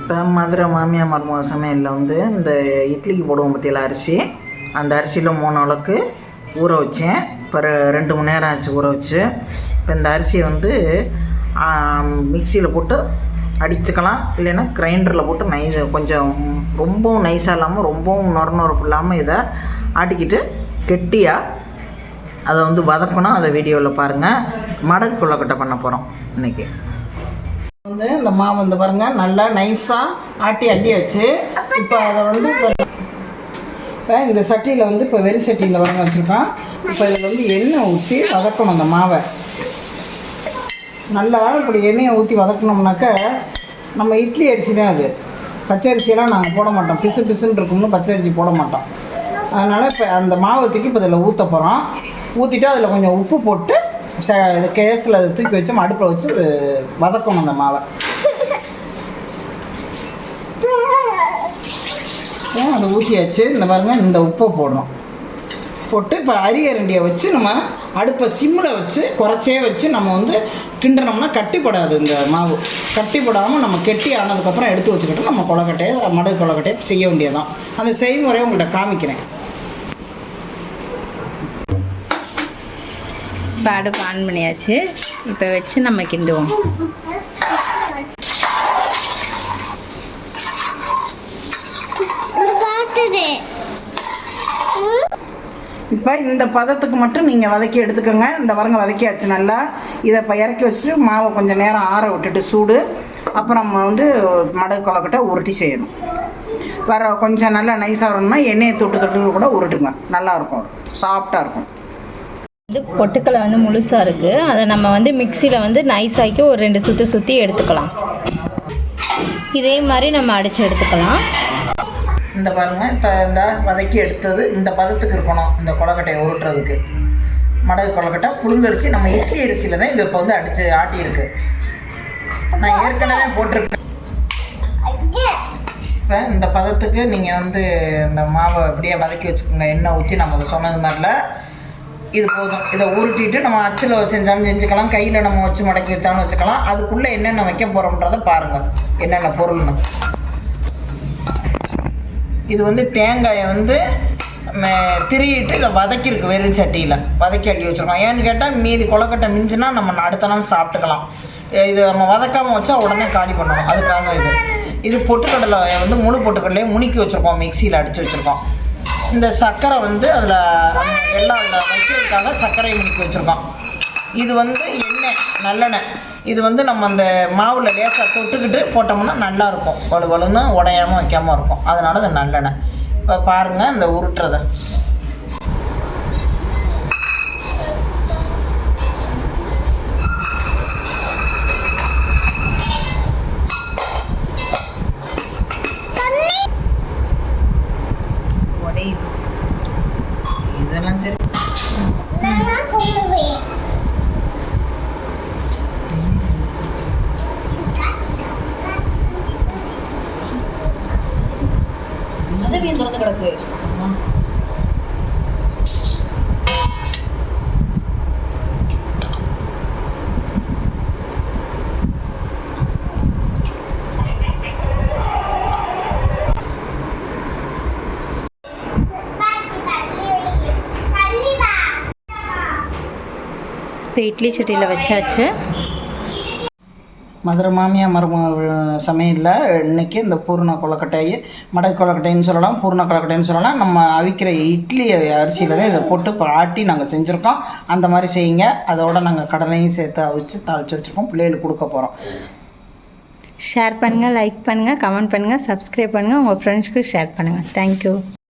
இப்போ மதுரை மாமியார் மருமக சமையலில் வந்து இந்த இட்லிக்கு போடுவோம் பற்றியில் அரிசி. அந்த அரிசியில் மூணு அளவுக்கு ஊற வச்சேன். இப்போ ரெண்டு மணி நேரம் ஆச்சு ஊற வச்சு. இப்போ இந்த அரிசியை வந்து மிக்சியில் போட்டு அடிச்சுக்கலாம். இல்லைன்னா கிரைண்டரில் போட்டு நைஸ் கொஞ்சம் ரொம்பவும் நைஸாக இல்லாமல் ரொம்பவும் நொர நொரப்பு இல்லாமல் இதை ஆட்டிக்கிட்டு கெட்டியாக அதை வந்து வதக்கணும். அதை வீடியோவில் பாருங்கள் மடகு கொள்ளக்கட்டை பண்ண போகிறோம் இன்றைக்கி வந்து இந்த மாவு வந்து பாருங்க நல்லா நைஸாக ஆட்டி அள்ளி வச்சு இப்போ அதை வந்து இப்போ இந்த சட்டியில் வந்து இப்போ வெறி சட்டி இந்த வரங்க வச்சுருக்கோம். இப்போ இதில் வந்து எண்ணெய் ஊற்றி வதக்கணும் அந்த மாவை. நல்லா இப்படி எண்ணெயை ஊற்றி வதக்கணும்னாக்க நம்ம இட்லி அரிசி தான் அது. பச்சை அரிசியெல்லாம் நாங்கள் போட மாட்டோம். பிசு பிசுன்னு இருக்கும்னு பச்சை அரிசி போட மாட்டோம். அதனால் இப்போ அந்த மாவை தூக்கி இப்போ இதில் ஊற்ற போகிறோம் ஊற்றிட்டு அதில் கொஞ்சம் உப்பு போட்டு இது கேஸில் தூக்கி வச்சு அடுப்பில் வச்சு வதக்கணும் அந்த மாவை. ஏன் அதை ஊற்றியாச்சு இந்த பாருங்க இந்த உப்பை போடணும். போட்டு இப்போ அரியரண்டியை வச்சு நம்ம அடுப்பை சிம்மில் வச்சு குறைச்சே வச்சு நம்ம வந்து கிண்டினோம்னா கட்டிப்படாது இந்த மாவு. கட்டிப்படாமல் நம்ம கெட்டி ஆனதுக்கப்புறம் எடுத்து வச்சுக்கிட்டு நம்ம கொலக்கட்டையை மடகு கொலக்கட்டையை செய்ய வேண்டியதான் அந்த செய்முறையை உங்கள்கிட்ட காமிக்கிறேன். இப்போ அடுப்பு ஆன் பண்ணியாச்சு. இப்போ வச்சு நம்ம கிண்டுவோம். இப்போ இந்த பதத்துக்கு மட்டும் நீங்கள் வதக்கி எடுத்துக்கோங்க. இந்த வரங்க வதக்கியாச்சு நல்லா. இதை இப்போ இறக்கி வச்சுட்டு மாவை கொஞ்சம் நேரம் ஆற விட்டுட்டு சூடு. அப்புறம் நம்ம வந்து மடகு கொலக்கட்டை உருட்டி செய்யணும். வர கொஞ்சம் நல்லா நைஸாக வரணும்னா எண்ணெயை தொட்டு தொட்டு கூட உருட்டுங்க. நல்லாயிருக்கும் சாஃப்டாக இருக்கும். இது பொட்டுக்கலை வந்து முழுசாக இருக்குது அதை நம்ம வந்து மிக்சியில் வந்து நைஸ் ஆக்கி ஒரு ரெண்டு சுற்றி சுற்றி எடுத்துக்கலாம். இதே மாதிரி நம்ம அடித்து எடுத்துக்கலாம். இந்த பாருங்கள் இப்போ இந்த வதக்கி எடுத்தது இந்த பதத்துக்கு இருக்கணும். இந்த கொலக்கட்டையை உருட்டுறதுக்கு. மடகு கொலக்கட்டை புழுங்கரிசி நம்ம இட்லி அரிசியில் தான் இது இப்போ வந்து அடித்து ஆட்டியிருக்கு நான் ஏற்கனவே போட்டிருக்கேன். இப்போ இந்த பதத்துக்கு நீங்கள் வந்து இந்த மாவை அப்படியே வதக்கி வச்சுக்கோங்க. எண்ணெய் ஊற்றி நம்ம சொன்னது மாதிரில இது போதும். இதை உருட்டிட்டு நம்ம அச்சில் செஞ்சாலும் செஞ்சுக்கலாம். கையில் நம்ம வச்சு மடக்கி வச்சாலும் வச்சுக்கலாம். அதுக்குள்ளே என்னென்ன வைக்க போகிறோம்ன்றதை பாருங்கள் என்னென்ன பொருள்னு. இது வந்து தேங்காயை வந்து திரியிட்டு திருகிட்டு இதை வதக்கியிருக்கு வெறும் சட்டியில். வதக்கி அள்ளி வச்சுருக்கோம். ஏன்னு கேட்டால் மீதி கொலக்கட்டை மிஞ்சினா நம்ம அடுத்த நாள் சாப்பிட்டுக்கலாம். இது நம்ம வதக்காமல் வச்சா உடனே காலி பண்ணணும். அதுக்காக இது. இது பொட்டுக்கடலை வந்து முழு பொட்டுக்கடலையை முணுக்கி வச்சுருக்கோம். மிக்சியில் அடித்து வச்சுருக்கோம். இந்த சர்க்கரை வந்து அதில் எல்லாம் அந்த வைக்கிறதுக்காக சர்க்கரையை முணுக்கி வச்சுருக்கோம். இது வந்து எண்ணெய் நல்லெண்ணெய். இது வந்து நம்ம அந்த மாவில் லேசாக தொட்டுக்கிட்டு போட்டோம்னா நல்லாயிருக்கும் வலு வலுன்னு உடையாமல் வைக்காமல் இருக்கும். அதனால் அது நல்லெண்ணெய். இப்போ பாருங்கள் இந்த உருட்டுறதை. അത് വീണ്ടും തുറന്ന് കിടക്കുകയോ இப்போ இட்லி சட்டியில் வச்சாச்சு. மதுரை மாமியா மருமக சமையலில் இன்னைக்கு இந்த பூர்ண கொலக்கட்டையை மடக்கு கொலக்கட்டைன்னு சொல்லலாம் பூர்ண கொலக்கட்டைன்னு சொல்லலாம். நம்ம அவிக்கிற இட்லி அரிசியில் தான் இதை போட்டு ஆட்டி நாங்கள் செஞ்சுருக்கோம். அந்த மாதிரி செய்யுங்க. அதோட நாங்கள் கடலையும் சேர்த்து அவிச்சு தாளிச்சு வச்சுருக்கோம். பிள்ளைகளுக்கு கொடுக்க போகிறோம் ஷேர் பண்ணுங்கள் லைக் பண்ணுங்கள் கமெண்ட் பண்ணுங்கள் சப்ஸ்கிரைப் பண்ணுங்கள் உங்கள் ஃப்ரெண்ட்ஸ்க்கு ஷேர் பண்ணுங்கள் தேங்க்யூ